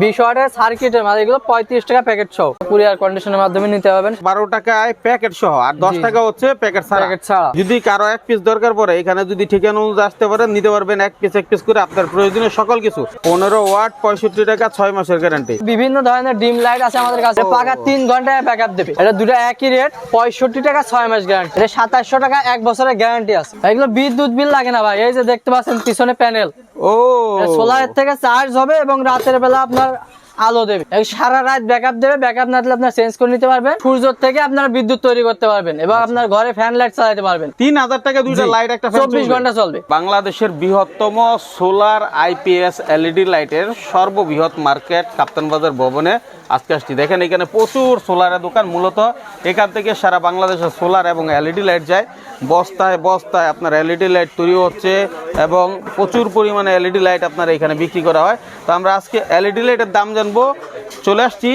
বিশ ওয়াটের সার্কিটের মাল এগুলো পঁয়ত্রিশ টাকা প্যাকেট সহ। কুরিয়ার কন্ডিশনের মাধ্যমে নিতে পারবেন। বারো টাকায় প্যাকেট সহ আর দশ টাকা হচ্ছে প্যাকেট ছাড়া। প্যাকেট ছাড়া। যদি কারও এক পিস দরকার পড়ে এখানে যদি ঠিকানা অনুযায়ী আসতে পারেন নিতে পারবেন এক পিস এক পিস করে আপনার প্রয়োজনীয় সকল কিছু। পনেরো ওয়াট পঁয়ষট্টি টাকা ছয় মাসের গ্যারান্টি বিভিন্ন ধরনের ডিম লাইট আছে আমাদের কাছে। পাকা তিন ঘন্টায় ব্যাকআপ দেবে। এটা দুটো একই রেট পঁয়ষট্টি টাকা ছয় মাস গ্যারান্টি এটা সাতাশশো টাকা এক বছরের গ্যারান্টি আছে। এগুলো বিদ্যুৎ বিল লাগে না ভাই। এই যে দেখতে পাচ্ছেন পিছনে প্যানেল ও। সোলারের থেকে চার্জ হবে এবং রাতের বেলা আপনার আলো দেবে। সারা রাত ব্যাকআপ দেবে ব্যাকআপ না দিলে আপনার চেঞ্জ করে নিতে পারবেন। সূর্য থেকে আপনারা বিদ্যুৎ তৈরি করতে পারবেন এবং আপনার ঘরে ফ্যান লাইট চালাতে পারবেন। তিন হাজার টাকা দুইটা লাইট একটা চব্বিশ ঘণ্টা চলবে। বাংলাদেশের বৃহত্তম সোলার আইপিএস এলইডি লাইটের সর্ববৃহৎ মার্কেট কাপ্তান বাজার ভবনে আজকে আসছি। দেখেন এখানে প্রচুর সোলারের দোকান, মূলত এখান থেকে সারা বাংলাদেশের সোলার এবং এলইডি লাইট যায়। বস্তায় বস্তায় আপনার এলইডি লাইট তৈরি হচ্ছে এবং প্রচুর পরিমাণে এলইডি লাইট আপনার এখানে বিক্রি করা হয়। তো আমরা আজকে এলইডি লাইটের দাম জানব। চলে আসছি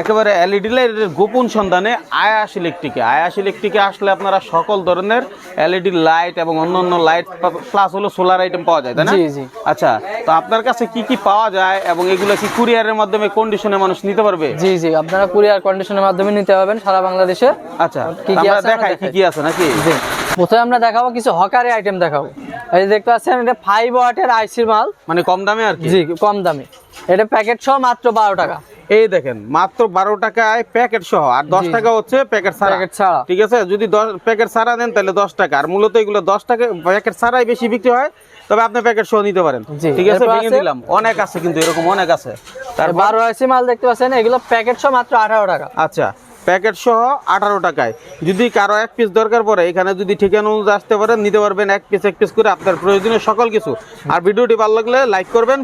একেবারে এলইডি লাইটের গোপন সন্ধানে আয়াস ইলেকট্রিকে আয়াস ইলেকট্রিকে আসলে আপনারা সকল ধরনের এলইডি লাইট এবং অন্যান্য লাইট প্লাস হলো সোলার আইটেম পাওয়া যায় তাই না? জি, জি। আচ্ছা তো আপনার কাছে কি কি পাওয়া যায় এবং এগুলো কি কুরিয়ারের মাধ্যমে কন্ডিশনে মানুষ নিতে পারবে? জি জি আপনারা কুরিয়ার কন্ডিশনের মাধ্যমে নিতে পারবেন সারা বাংলাদেশে। আচ্ছা কি কি আমরা আছে দেখাই কি কি আছে নাকি? জি প্রথমে আমরা দেখাবো কিছু হকারি আইটেম দেখাবো। এই যে দেখতে পাচ্ছেন এটা ফাইভ ওয়াটের আইসির মাল। মানে কম দামে আর কি? জি কম দামে। এটা প্যাকেট সহ মাত্র বারো টাকা। এই দেখেন মাত্র বারো টাকায় প্যাকেট সহ আর দশ টাকা হচ্ছে প্যাকেট ছাড়া। প্যাকেট ছাড়া। ঠিক আছে? যদি দশ প্যাকেট ছাড়া দেন তাহলে দশ টাকা। আর মূলত এগুলো দশ টাকা প্যাকেট ছাড়াই বেশি বিক্রি হয় তবে আপনি প্যাকেট সহ নিতে পারেন। ঠিক আছে? ভেঙে দিলাম। অনেক আছে কিন্তু এরকম অনেক আছে। তারপর বারো মাল দেখতে পাচ্ছেন এগুলো প্যাকেট সহ মাত্র আঠারো টাকা। আচ্ছা প্যাকেট সহ আঠারো টাকায়। যদি কারও এক পিস দরকার পড়ে এখানে যদি ঠিকানা অনুযায়ী আসতে পারেন নিতে পারবেন এক পিস এক পিস করে আপনার প্রয়োজনীয় সকল কিছু। আর ভিডিওটি ভালো লাগলে লাইক করবেন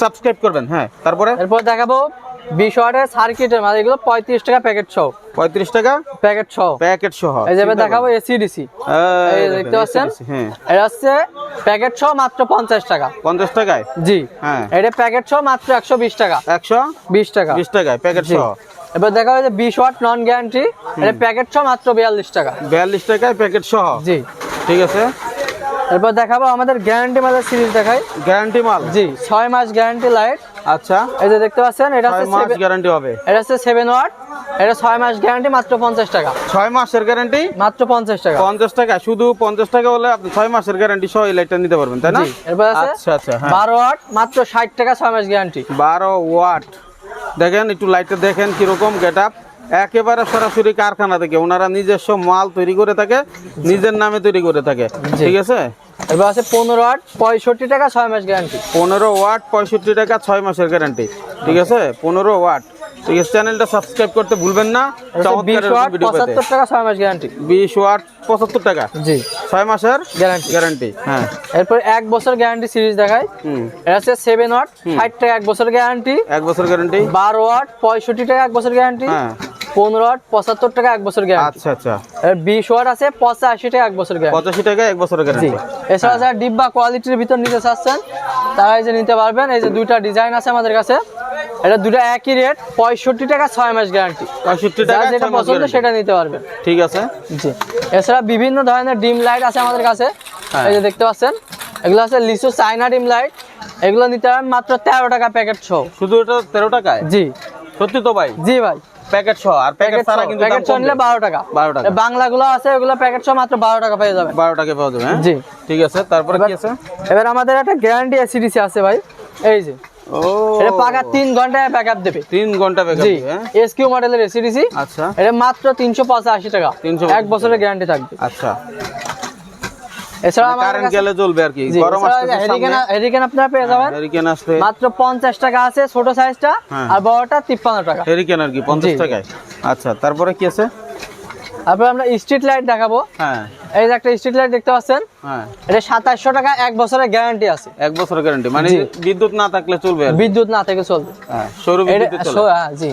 সাবস্ক্রাইব করবেন হ্যাঁ। তারপরে? এরপর দেখাবো বিশ ওয়াটের সার্কিটের মাল এগুলো পঁয়ত্রিশ টাকা প্যাকেট সহ। পঁয়ত্রিশ টাকা? প্যাকেট সহ। প্যাকেট সহ। এই যে দেখাবো এই এই দেখতে পাচ্ছেন? হ্যাঁ। এটা হচ্ছে প্যাকেট সহ মাত্র পঞ্চাশ টাকা। পঞ্চাশ টাকায়? জি। হ্যাঁ। এটা প্যাকেট সহ মাত্র একশো বিশ টাকা। একশো বিশ টাকা। বিশ টাকায় প্যাকেট সহ। এবার দেখা যায় বিশ ওয়াট নন গ্যারান্টি এটা প্যাকেট সহ মাত্র বিয়াল্লিশ টাকা। বিয়াল্লিশ টাকায় প্যাকেট সহ। জি। ঠিক আছে? এরপর দেখাবো আমাদের গ্যারান্টি মালের সিরিজ দেখাই। গ্যারান্টি মাল? জি ছয় মাস গ্যারান্টি লাইট আচ্ছা। এই যে দেখতে পাচ্ছেন এটা হচ্ছে মাস গ্যারান্টি হবে। এটা হচ্ছে সেভেন ওয়াট এটা ছয় মাস গ্যারান্টি মাত্র পঞ্চাশ টাকা। ছয় মাসের গ্যারান্টি মাত্র পঞ্চাশ টাকা। পঞ্চাশ টাকা শুধু পঞ্চাশ টাকা হলে আপনি ছয় মাসের গ্যারান্টি সহ এই লাইটটা নিতে পারবেন তাই না? এরপর আচ্ছা আচ্ছা হ্যাঁ। বারো ওয়াট মাত্র ষাট টাকা ছয় মাস গ্যারান্টি বারো ওয়াট দেখেন একটু লাইটটা দেখেন কীরকম গেট আপ একেবারে সরাসরি কারখানা থেকে। ওনারা নিজস্ব মাল তৈরি করে থাকে নিজের নামে তৈরি করে থাকে। ঠিক আছে? এরপর আছে পনেরো ওয়াট পঁয়ষট্টি টাকা ছয় মাস গ্যারান্টি পনেরো ওয়াট পঁয়ষট্টি টাকা ছয় মাসের গ্যারান্টি ঠিক আছে? পনেরো ওয়াট ঠিক আছে চ্যানেলটা সাবস্ক্রাইব করতে ভুলবেন না। বিশ ওয়াট পঁচাত্তর টাকা ছয় মাস গ্যারান্টি বিশ ওয়াট পঁচাত্তর টাকা। জি। ছয় মাসের গ্যারান্টি গ্যারান্টি হ্যাঁ। এরপর এক বছর গ্যারান্টি সিরিজ দেখায় এটা হচ্ছে সেভেন ওয়াট ষাট টাকা এক বছর গ্যারান্টি এক বছর গ্যারান্টি বারো ওয়াট পঁয়ষট্টি টাকা এক বছর গ্যারান্টি হ্যাঁ। পনেরো ওয়াট পঁচাত্তর টাকা এক বছর গ্যারান্টি আচ্ছা আচ্ছা। বিশ ওয়াট আছে পঁচাশি টাকা এক বছর গ্যারান্টি পঁচাশি টাকা এক বছরের জি। গ্যারান্টি এছাড়া যারা ডিব্বা কোয়ালিটির ভিতর নিতে চাচ্ছেন তারা এই যে নিতে পারবেন এই যে দুইটা ডিজাইন আছে আমাদের কাছে এটা দুটো একই রেট পঁয়ষট্টি টাকা ছয় মাস গ্যারান্টি পঁয়ষট্টি টাকা যেটা পছন্দ সেটা নিতে পারবেন। ঠিক আছে। জি। এছাড়া বিভিন্ন ধরনের ডিম লাইট আছে আমাদের কাছে। হ্যাঁ। এই যে দেখতে পাচ্ছেন এগুলো আছে লিচু চাইনা ডিম লাইট এগুলো নিতে পারবেন মাত্র তেরো টাকা প্যাকেট সহ। শুধু এটা তেরো টাকায়? জি। সত্যি তো ভাই? জি ভাই। প্যাকেট সহ আর প্যাকেট ছাড়া কিন্তু প্যাকেট সহ নিলে বারো টাকা। বারো টাকা। বাংলা গুলো আছে ওগুলো প্যাকেট সহ মাত্র বারো টাকা পেয়ে যাবে। 12 টাকা পাওয়া যাবে হ্যাঁ? জি। ঠিক আছে তারপরে কি আছে? এবার আমাদের একটা গ্যারান্টি এসিডিসি আছে ভাই। এই যে। ও। এটা পাকা ঘন্টায় ব্যাকআপ দেবে। তিন ঘণ্টা ব্যাকআপ হ্যাঁ? এসকিউ মডেলের এসিডিসি আচ্ছা। এটা মাত্র তিনশো পঁচাশি টাকা। 385 এক বছরের গ্যারান্টি থাকবে। আচ্ছা। এছাড়া কারেন্ট গেলে চলবে আর কি গরম আসছে হেরিকেন হেরিকেন আপনারা পেয়ে যাবেন। হেরিকেন আসবে মাত্র পঞ্চাশ টাকা আছে ছোট সাইজটা হ্যাঁ। আর বড়টা তিপ্পান্ন টাকা। হেরিকেন আর কি পঞ্চাশ জি। টাকায়। আচ্ছা তারপরে কি আছে? তারপর আমরা স্ট্রিট লাইট দেখাবো। হ্যাঁ। এই যে একটা স্ট্রিট লাইট দেখতে পাচ্ছেন হ্যাঁ। এটা টাকা এক বছরের গ্যারান্টি আছে। এক বছরের গ্যারান্টি মানে বিদ্যুৎ না থাকলে চলবে বিদ্যুৎ না থাকলে চলবে। হ্যাঁ সৌর বিদ্যুৎ চলে। হ্যাঁ, জি।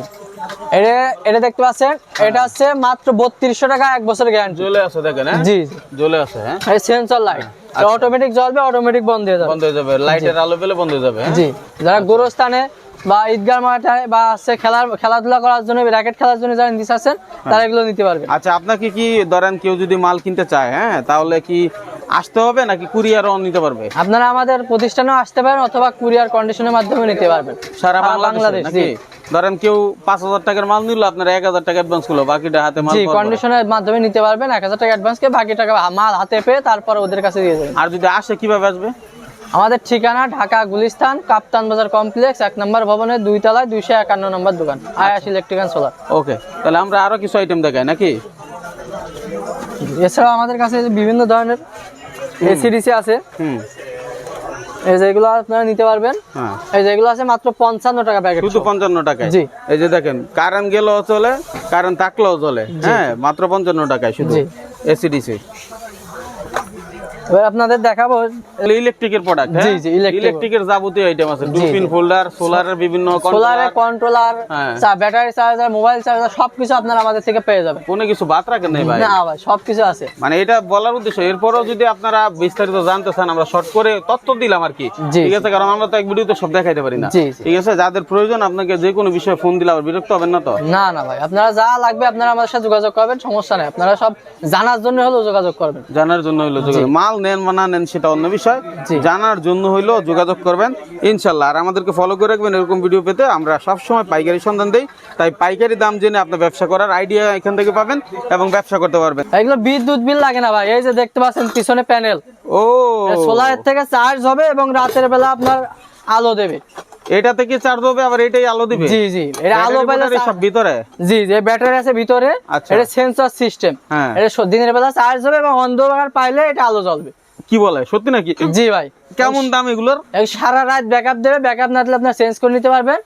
এটা এটা দেখতে পাচ্ছেন? এটা হচ্ছে মাত্র বত্রিশশো টাকা এক বছরের গ্যারান্টি জ্বলে আছে দেখেন হ্যাঁ? জি। জ্বলে আছে হ্যাঁ? এই সেন্সর লাইট অটোমেটিক জ্বলবে অটোমেটিক বন্ধ হয়ে যাবে। বন্ধ হয়ে যাবে। লাইটের আলো পেলে বন্ধ হয়ে যাবে হ্যাঁ? জি। যারা গোরস্থানে বা ঈদগাহ মাঠে বা খেলার খেলাধুলা করার জন্য র্যাকেট খেলার জন্য যারা নিতে চাচ্ছেন তারা এগুলো নিতে পারবে আচ্ছা আপনাকে কি ধরেন কেউ যদি মাল কিনতে চায় হ্যাঁ তাহলে কি আসতে হবে নাকি কুরিয়ারও নিতে পারবে? আপনারা আমাদের প্রতিষ্ঠানেও আসতে পারেন অথবা কুরিয়ার কন্ডিশনের মাধ্যমে নিতে পারবেন। সারা বাংলাদেশ ধরেন কেউ পাঁচ হাজার টাকার মাল নিল আপনার এক হাজার টাকা অ্যাডভান্স করল বাকিটা হাতে মাল জি কন্ডিশনের মাধ্যমে নিতে পারবেন এক হাজার টাকা অ্যাডভান্স কে বাকি টাকা মাল হাতে পেয়ে তারপর ওদের কাছে দিয়ে আর যদি আসে কীভাবে আসবে? আমাদের ঠিকানা ঢাকা গুলিস্তান কাপ্তান বাজার কমপ্লেক্স এক নম্বর ভবনের দুই তলায় দুইশো একান্ন নম্বর দোকান আয়াস ইলেকট্রিক অ্যান্ড সোলার। ওকে তাহলে আমরা আরও কিছু আইটেম দেখাই নাকি? এছাড়াও আমাদের কাছে বিভিন্ন ধরনের এসিডিসি আছে। হুম। এই যেগুলো আপনারা নিতে পারবেন হ্যাঁ। এই যেগুলো আছে মাত্র পঞ্চান্ন টাকা প্যাকেট শুধু পঞ্চান্ন টাকায়? জি। এই যে দেখেন কারেন্ট গেলেও চলে কারেন্ট থাকলেও চলে হ্যাঁ মাত্র পঞ্চান্ন টাকায় শুধু এসিডিসি এবার আপনাদের দেখাবো ইলেকট্রিকের প্রোডাক্ট জি, জি, ইলেকট্রিকের যাবতীয় আইটেম আছে। সোলারের বিভিন্ন সোলারের কন্ট্রোলার হ্যাঁ। ব্যাটারি চার্জার মোবাইল চার্জার সবকিছু আপনারা আমাদের থেকে পেয়ে যাবেন। কোনো কিছু বাদ রাখেন নাই ভাই? না ভাই সবকিছু আছে। মানে এটা বলার উদ্দেশ্য এরপরও যদি আপনারা বিস্তারিত জানতে চান আমরা শর্ট করে তথ্য দিলাম আর কি। ঠিক আছে কারণ আমরা তো এক ভিডিওতে সব দেখাইতে পারি না। ঠিক আছে যাদের প্রয়োজন আপনাকে যে কোনো বিষয়ে ফোন দিলে আবার বিরক্ত হবেন না তো? না না ভাই আপনারা যা লাগবে আপনারা আমাদের সাথে যোগাযোগ করবেন সমস্যা নেই। আপনারা সব জানার জন্য হলেও যোগাযোগ করবেন। জানার জন্য হইল যোগাযোগ। মাল নেন বা না নেন সেটা অন্য বিষয়। জানার জন্য হইল যোগাযোগ করবেন। ইনশাল্লাহ। আর আমাদেরকে ফলো করে রাখবেন এরকম ভিডিও পেতে। আমরা সব সময় পাইকারি সন্ধান দিই। তাই পাইকারি দাম জেনে আপনার ব্যবসা করার আইডিয়া এখান থেকে পাবেন এবং ব্যবসা করতে পারবেন। এগুলো বিদ্যুৎ বিল লাগে না ভাই। এই যে দেখতে পাচ্ছেন পিছনে প্যানেল ও। সোলার থেকে চার্জ হবে এবং রাতের বেলা আপনার আলো দেবে। এটা থেকে চার্জ হবে? আবার এটাই আলো দিবে? জি জি। এটা আলো পেলে সব ভিতরে? জি যে ব্যাটারি আছে ভিতরে। আচ্ছা। এটা সেন্সর সিস্টেম হ্যাঁ। এটা দিনের বেলা চার্জ হবে এবং অন্ধকার পাইলে এটা আলো জ্বলবে। কি বলে? সত্যি নাকি? জি ভাই। কেমন দাম এগুলোর? সারা রাত ব্যাকআপ দেবে। ব্যাকআপ না দিলে আপনার চেঞ্জ করে নিতে পারবেন।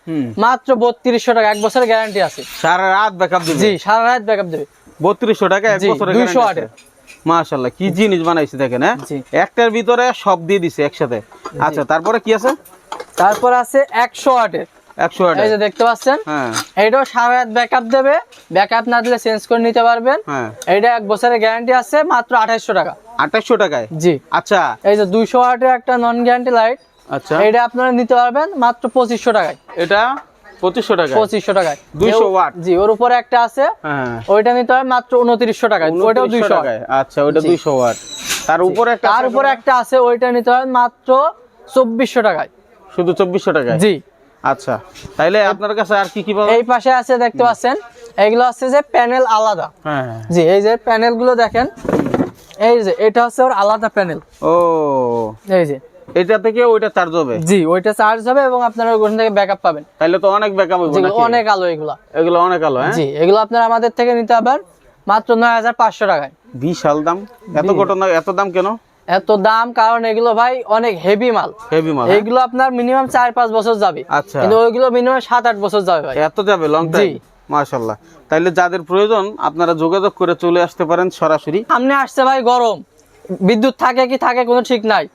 মাত্র বত্রিশশো টাকা। এক বছরের গ্যারান্টি আছে। সারা রাত ব্যাকআপ দিবে? জি সারা রাত ব্যাকআপ দেবে। বত্রিশশো টাকা এক বছরের 200 guarantee মাশাআল্লাহ কি জিনিস বানাইছে দেখেন হ্যাঁ? একটার ভিতরে সব দিয়ে দিছে একসাথে। আচ্ছা তারপরে কি আছে? তারপর আছে একশো আটের একশো এই যে দেখতে পাচ্ছেন? হ্যাঁ। এইটাও ব্যাকআপ দেবে। ব্যাকআপ না দিলে চেঞ্জ করে নিতে পারবেন। হ্যাঁ। এক বছরের গ্যারান্টি আছে মাত্র আঠাইশশো টাকা। টাকায়? জি। আচ্ছা। এই যে দুইশো ওয়াটের একটা নন গ্যারান্টি লাইট আচ্ছা। আপনারা নিতে পারবেন মাত্র পঁচিশশো টাকায়। এটা পঁচিশশো টাকা পঁচিশশো টাকায়। 200 ওয়াট। জি ওর উপরে একটা আছে। হ্যাঁ। ওইটা নিতে হবে মাত্র উনত্রিশশো টাকায়। ওইটাও দুইশো টাকায়। আচ্ছা দুইশো ওয়াট তার উপরে তার উপরে একটা আছে ওইটা নিতে হবে মাত্র চব্বিশশো টাকায়। শুধু চব্বিশশো টাকায়? জি। আচ্ছা তাইলে আপনার কাছে আর কি কি এই পাশে আছে দেখতে পাচ্ছেন এগুলো আছে যে প্যানেল আলাদা। হ্যাঁ হ্যাঁ। জি এই যে প্যানেলগুলো দেখেন এই যে এটা হচ্ছে ওর আলাদা প্যানেল। ও। এই যে। এটা থেকে ওইটা চার্জ হবে? জি ওইটা চার্জ হবে এবং আপনারা ওখান থেকে ব্যাকআপ পাবেন। তাইলে তো অনেক ব্যাকআপ হবে নাকি? অনেক আলো এগুলা। এগুলো অনেক আলো হ্যাঁ? জি এগুলো আপনারা আমাদের থেকে নিতে পারবেন মাত্র নয় হাজার পাঁচশো টাকায়। বিশাল দাম। এত ঘটনা এত দাম কেন? এত দাম কারণ এগুলো ভাই অনেক হেভি মাল। হেভি মাল এগুলো আপনার মিনিমাম চার পাঁচ বছর যাবে। আচ্ছা। কিন্তু ওইগুলো মিনিমাম সাত আট বছর যাবে ভাই। এত যাবে লং টাইম। মাশাল্লাহ তাইলে যাদের প্রয়োজন আপনারা যোগাযোগ করে চলে আসতে পারেন সরাসরি। সামনে আসছে ভাই গরম। বিদ্যুৎ থাকে কি থাকে কোনো ঠিক নাই।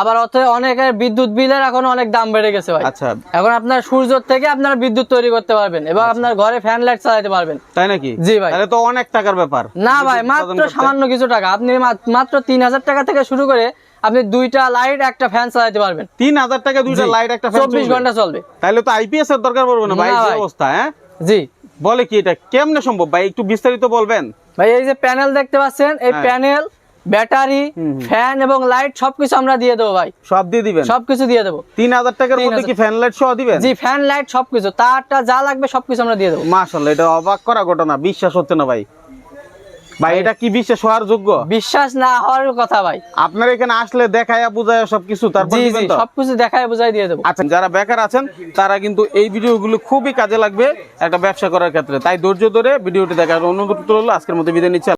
আবার অত অনেকের বিদ্যুৎ বিলের এখন অনেক দাম বেড়ে গেছে ভাই। আচ্ছা। এখন আপনার সূর্য থেকে আপনারা বিদ্যুৎ তৈরি করতে পারবেন এবং আপনার ঘরে ফ্যান লাইট চালাতে পারবেন। তাই নাকি? জি ভাই। তাহলে তো অনেক টাকার ব্যাপার। না ভাই মাত্র সামান্য কিছু টাকা। আপনি মাত্র তিন হাজার টাকা থেকে শুরু করে আপনি দুইটা লাইট একটা ফ্যান চালাতে পারবেন। তিন হাজার টাকা দুইটা লাইট একটা ফ্যান চব্বিশ ঘণ্টা চলবে। তাহলে তো আইপিএস এর দরকার পড়বে না ভাই। অবস্থা হ্যাঁ? জি। বলে কি এটা কেমনে সম্ভব? ভাই একটু বিস্তারিত বলবেন। ভাই এই যে প্যানেল দেখতে পাচ্ছেন এই হ্যাঁ। প্যানেল ব্যাটারি ফ্যান এবং লাইট সবকিছু আমরা দিয়ে দেবো ভাই। সব দিয়ে দিবেন? সবকিছু দিয়ে দেবো। তিন হাজার টাকার মধ্যে কি ফ্যান লাইট সহ দিবেন? জি ফ্যান লাইট সবকিছু। তারটা যা লাগবে সবকিছু আমরা দিয়ে দেবো। মাশাল্লাহ এটা অবাক করা ঘটনা বিশ্বাস হচ্ছে না ভাই। ভাই এটা কি বিশ্বাস হওয়ার যোগ্য? বিশ্বাস না হওয়ার কথা ভাই। আপনার এখানে আসলে দেখায়া বুঝায় সবকিছু তারপর? সবকিছু দেখায় বুঝাই দিয়ে দেবো। আচ্ছা যারা বেকার আছেন তারা কিন্তু এই ভিডিওগুলো খুবই কাজে লাগবে একটা ব্যবসা করার ক্ষেত্রে। তাই ধৈর্য ধরে ভিডিওটি দেখার অনুরোধ রইল। আজকের মধ্যে বিদায় নিচ্ছি।